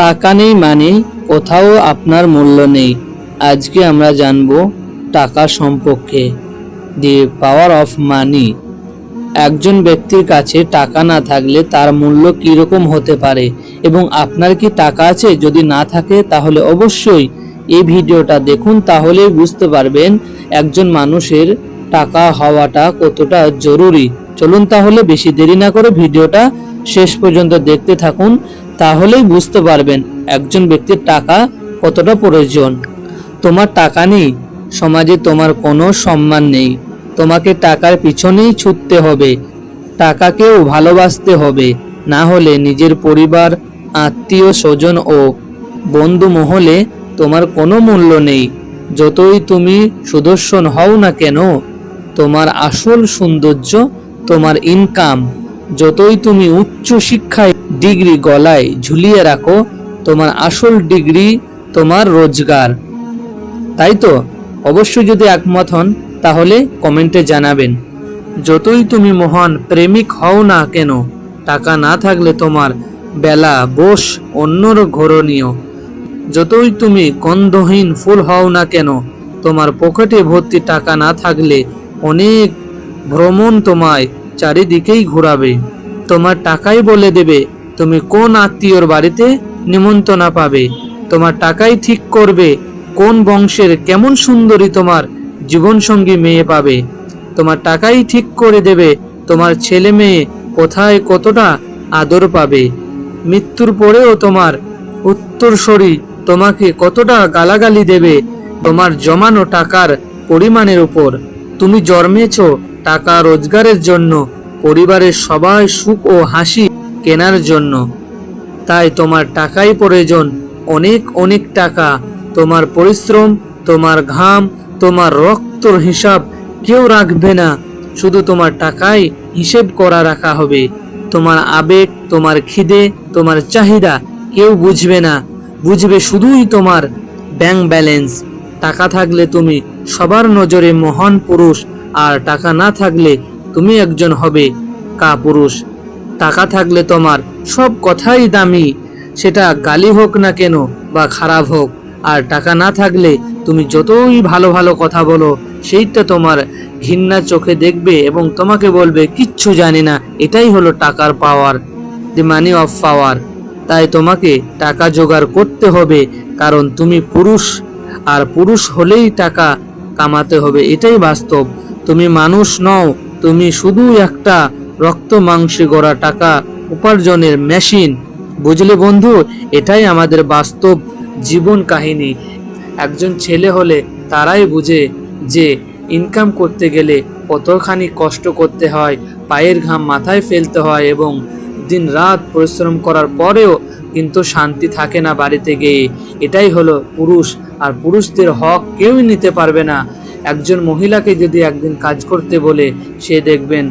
টাকা নেই মানে কোথাও আপনার মূল্য নেই। আজকে আমরা জানব টাকা সম্পর্কে। দি পাওয়ার অফ মানি একজন ব্যক্তির কাছে টাকা না থাকলে তার মূল্য কীরকম হতে পারে এবং আপনার কি টাকা আছে? যদি না থাকে, তাহলে অবশ্যই এই ভিডিওটা দেখুন তাহলে বুঝতে পারবেন একজন মানুষের টাকা হওয়াটা কতটা জরুরি। চলুন তাহলে বেশি দেরি না করে ভিডিওটা শেষ পর্যন্ত দেখতে থাকুন। তাহলেই বুঝতে পারবেন একজন ব্যক্তির টাকা কতটা প্রয়োজন। তোমার টাকা নেই, সমাজে তোমার কোনো সম্মান নেই। তোমাকে টাকার পিছনেই ছুটতে হবে, টাকাকেও ভালোবাসতে হবে। না হলে নিজের পরিবার, আত্মীয় স্বজন ও বন্ধু মহলে তোমার কোনো মূল্য নেই। যতই তুমি সুদর্শন হও না কেন, তোমার আসল সৌন্দর্য, তোমার ইনকাম যতই তুমি উচ্চ শিক্ষায় ডিগ্রি গলায় ঝুলিয়ে রাখো, তোমার আসল ডিগ্রি তোমার রোজগার। তাই তো? অবশ্যই যদি একমত হন, তাহলে কমেন্টে জানাবেন। যতই তুমি মহান প্রেমিক হও না কেন, টাকা না থাকলে তোমার বেলা বোস অন্যর ঘরণীয়। যতই তুমি গন্ধহীন ফুল হও না কেন, তোমার পকেটে ভর্তি টাকা না থাকলে অনেক ভ্রমণ তোমায় চারিদিকেই ঘোরাবে। তোমার টাকাই বলে দেবে, তুমি কোন আত্মীয়র বাড়িতে নিমন্ত্রণা পাবে? তোমার টাকাই ঠিক করবে, কোন বংশের কেমন সুন্দরী তোমার জীবনসঙ্গী মেয়ে পাবে? তোমার টাকাই ঠিক করে দেবে, তোমার ছেলে মেয়ে কোথায় কতটা আদর পাবে? মৃত্যুর পরেও তোমার উত্তরসরি তোমাকে কতটা গালাগালি দেবে, তোমার জমানো টাকার পরিমাণের উপর। তুমি জন্মেছ টাকা রোজগারের জন্য, পরিবারের সবাই সুখ ও হাসি কেনার জন্য। তাই তোমার টাকাই প্রয়োজন, অনেক অনেক টাকা। তোমার পরিশ্রম, তোমার ঘাম, তোমার রক্তর হিসাব কেউ রাখবে না। শুধু তোমার টাকাই হিসেব করা রাখা হবে। তোমার আবেগ, তোমার খিদে, তোমার চাহিদা কেউ বুঝবে না। বুঝবে শুধুই তোমার ব্যাংক ব্যালেন্স টাকা থাকলে তুমি সবার নজরে মহান পুরুষ, আর টাকা না থাকলে তুমি একজন হবে কা পুরুষ। টাকা থাকলে তোমার সব কথাই দামি, সেটা গালি হোক না কেন বা খারাপ হোক। আর টাকা না থাকলে তুমি যতই ভালো ভালো কথা বলো, সেইটা তোমার ঘৃণা চোখে দেখবে এবং তোমাকে বলবে, কিচ্ছু জানি না, এটাই হলো টাকার পাওয়ার দি মানি অফ পাওয়ার তাই তোমাকে টাকা জোগাড় করতে হবে, কারণ তুমি পুরুষ, আর পুরুষ হলেই টাকা কামাতে হবে, এটাই বাস্তব। তুমি মানুষ নও, তুমি শুধু একটা রক্ত মাংসে গড়া টাকা উপার্জনের মেশিন বুঝলে বন্ধু, এটাই আমাদের বাস্তব জীবন কাহিনী। একজন ছেলে হলে তারাই বুঝে যে ইনকাম করতে গেলে কতখানি কষ্ট করতে হয়, পায়ের ঘাম মাথায় ফেলতে হয় এবং দিন রাত পরিশ্রম করার পরেও কিন্তু শান্তি থাকে না বাড়িতে গিয়ে। এটাই হলো পুরুষ, আর পুরুষদের হক কেউই নিতে পারবে না। একজন মহিলাকে যদি একদিন কাজ করতে বলে, সে দেখবেন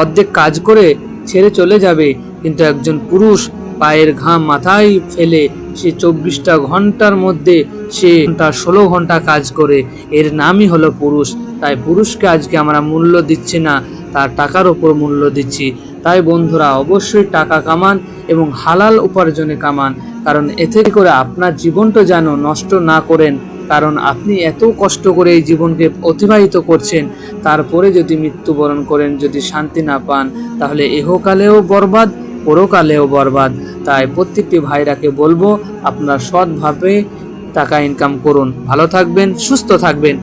অর্ধেক কাজ করে ছেড়ে চলে যাবে। কিন্তু একজন পুরুষ পায়ের ঘাম মাথায় ফেলে সে চব্বিশটা ঘণ্টার মধ্যে সে ঘণ্টা, ষোলো ঘণ্টা কাজ করে। এর নামই হলো পুরুষ। তাই পুরুষকে আজকে আমরা মূল্য দিচ্ছি না, তার টাকার উপর মূল্য দিচ্ছি। তাই বন্ধুরা অবশ্যই টাকা কামান এবং হালাল উপার্জনে কামান, কারণ এতে করে আপনার জীবনটা যেন নষ্ট না করেন। কারণ আপনি এত কষ্ট করে এই জীবনকে অতিবাহিত করছেন, তারপরে যদি মৃত্যুবরণ করেন, যদি শান্তি না পান, তাহলে এহকালেও বরবাদ, পরকালেও বরবাদ। তাই প্রত্যেকটি ভাইরাকে বলব, আপনার সৎভাবে টাকা ইনকাম করুন। ভালো থাকবেন, সুস্থ থাকবেন।